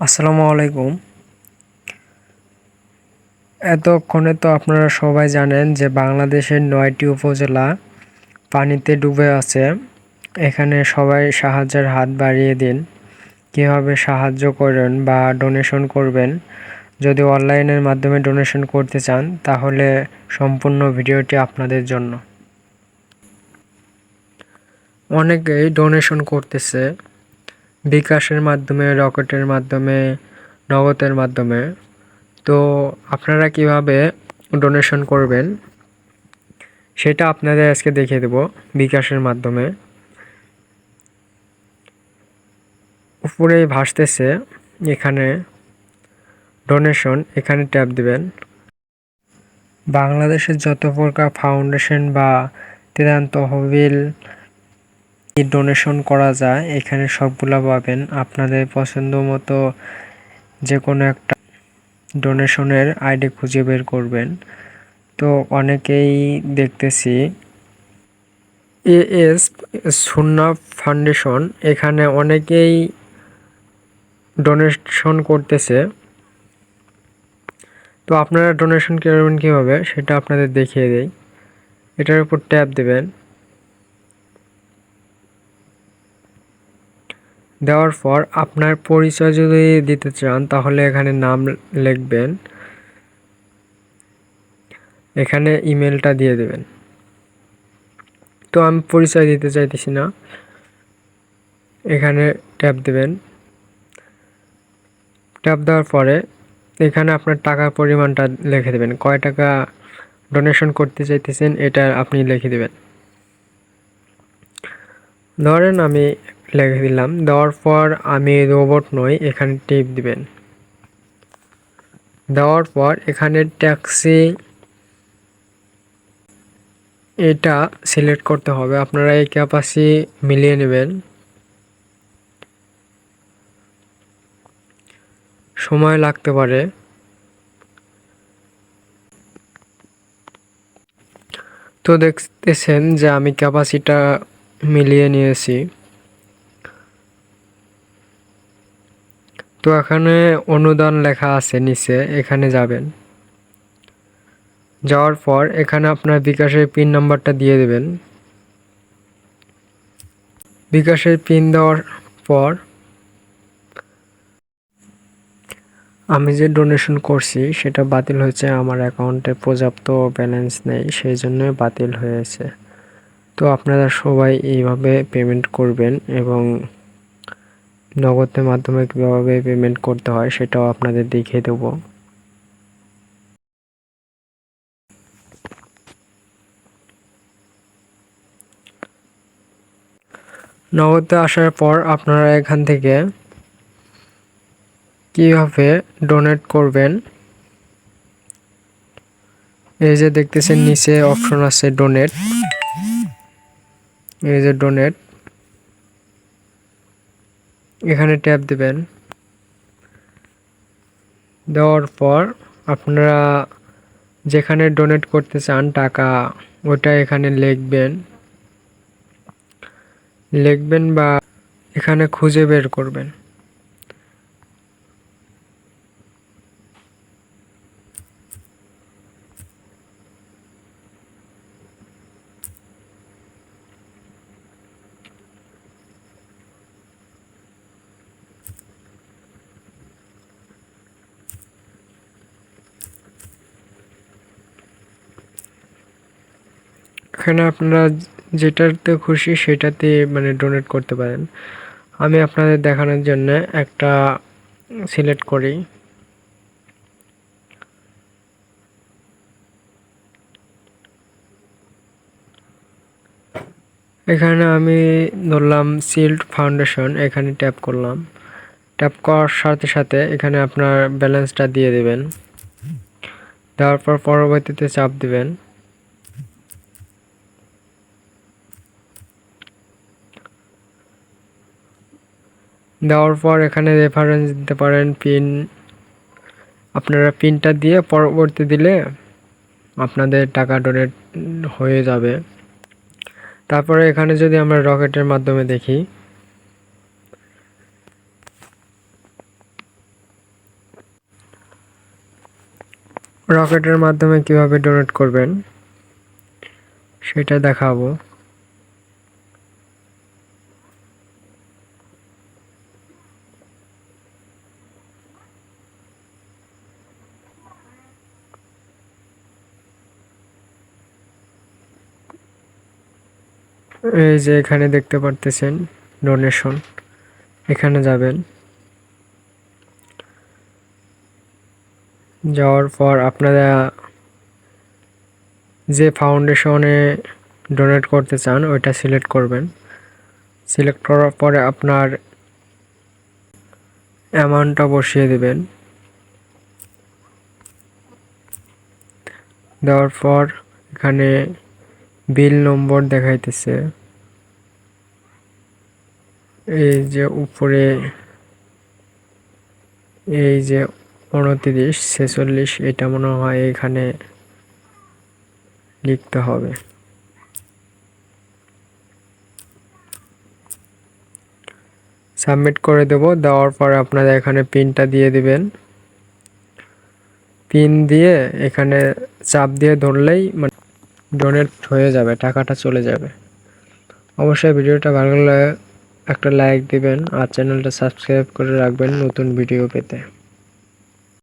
আসসালামু আলাইকুম। এতক্ষণে তো আপনারা সবাই জানেন যে বাংলাদেশের নয়টি উপজেলা পানিতে ডুবে আছে। এখানে সবাই সাহায্যের হাত বাড়িয়ে দিন। কীভাবে সাহায্য করেন বা ডোনেশন করবেন, যদি অনলাইনের মাধ্যমে ডোনেশন করতে চান, তাহলে সম্পূর্ণ ভিডিওটি আপনাদের জন্য। অনেকেই ডোনেশন করতেছে। বিকাশের মাধ্যমে, রকেটের মাধ্যমে, নগদের মাধ্যমে। তো আপনারা কীভাবে ডোনেশন করবেন, সেটা আপনাদের আজকে দেখিয়ে দেব বিকাশের মাধ্যমে। উপরে ভাসতেছে এখানে ডোনেশন এখানে ট্যাপ দিবেন। বাংলাদেশের যত প্রকার ফাউন্ডেশন বা ত্রাণ তহবিল ডোনেশন করা যায়, এখানে সবগুলা পাবেন। আপনাদের পছন্দ মতো যে কোনো একটা ডোনেশনের আইডি খুঁজে বের করবেন। তো অনেকেই দেখতেছি এএস সুন্না ফাউন্ডেশন এখানে অনেকেই ডোনেশন করতেছে। তো আপনারা ডোনেশন করবেন কীভাবে, সেটা আপনাদের দেখিয়ে দেই। এটার উপর ট্যাপ দেবেন। দেওয়ার পর আপনার পরিচয় যদি দিতে চান, তাহলে এখানে নাম লিখবেন। এখানে ইমেলটা দিয়ে দেবেন। তো আমি পরিচয় দিতে চাইতেছি না। এখানে ট্যাপ দেবেন। ট্যাপ দেওয়ার পরে এখানে আপনার টাকার পরিমাণটা লিখে দেবেন। কয় টাকা ডোনেশন করতে চাইতেছেন, এটা আপনি লিখে দেবেন। ধরেন আমি লিখে দিলাম। দেওয়ার পর আমি রোবট নই, এখানে টিপ দিবেন। দেওয়ার পর এখানে ট্যাক্সি এটা সিলেক্ট করতে হবে। আপনারা এই ক্যাপাসি মিলিয়ে নেবেন। সময় লাগতে পারে। তো দেখতেছেন যে আমি ক্যাপাসিটা মিলিয়ে নিয়েছি। তো এখানে অনুদান লেখা আছে নিচে, এখানে যাবেন। যাওয়ার পর এখানে আপনার বিকাশের পিন নাম্বারটা দিয়ে দেবেন। বিকাশের পিন দেওয়ার পর আমি যে ডোনেশন করছি, সেটা বাতিল হয়েছে, আমার অ্যাকাউন্টে পর্যাপ্ত ব্যালেন্স নেই, সেই জন্যই বাতিল হয়েছে। তো আপনারা সবাই এইভাবে পেমেন্ট করবেন এবং নগদের মাধ্যমে কীভাবে পেমেন্ট করতে হয় সেটাও আপনাদের দেখিয়ে দেব। নগদে আসার পর আপনারা এখান থেকে কীভাবে ডোনেট করবেন? এই যে দেখতেছেন, নিচে অপশন আছে ডোনেট এই যে ডোনেট এখানে ট্যাপ দেবেন। দেওয়ার পর আপনারা যেখানে ডোনেট করতে চান টাকা, ওটা এখানে লিখবেন। লিখবেন বা এখানে খুঁজে বের করবেন। এখানে আপনারা যেটাতে খুশি সেটাতে মানে ডোনেট করতে পারেন। আমি আপনাদের দেখানোর জন্য একটা সিলেক্ট করি। এখানে আমি ধরলাম সিল্ড ফাউন্ডেশন এখানে ট্যাপ করলাম। ট্যাপ করার সাথে সাথে এখানে আপনার ব্যালেন্সটা দিয়ে দেবেন। দেওয়ার পর পরবর্তীতে চাপ দিবেন। দেওয়ার পর এখানে রেফারেন্স দিতে পারেন পিন আপনারা পিনটা দিয়ে পরবর্তী দিলে আপনাদের টাকা ডোনেট হয়ে যাবে। তারপরে এখানে যদি আমরা রকেটের মাধ্যমে দেখি। রকেটের মাধ্যমে কীভাবে ডোনেট করবেন, সেটা দেখাবো। এই যে এখানে দেখতে পারতেছেন ডোনেশন এখানে যাবেন। যাওয়ার পর আপনারা যে ফাউন্ডেশনে ডোনেট করতে চান, ওইটা সিলেক্ট করবেন। সিলেক্ট করার পরে আপনার অ্যামাউন্টটা বসিয়ে দেবেন। দেওয়ার পর এখানে বিল নম্বর দেখাইতেছে। এই যে উপরে এই যে উনত্রিশ, ছেচল্লিশ, এটা মনে হয় এখানে লিখতে হবে। সাবমিট করে দেব, দেওয়ার পর আপনারা এখানে পিনটা দিয়ে দিবেন। পিন দিয়ে এখানে চাপ দিয়ে ধরলেই মানে ডোনেট হয়ে যাবে, টাকাটা চলে যাবে। অবশ্যই ভিডিওটা ভালো লাগলে একটা লাইক দিবেন আর চ্যানেলটা সাবস্ক্রাইব করে রাখবেন নতুন ভিডিও পেতে।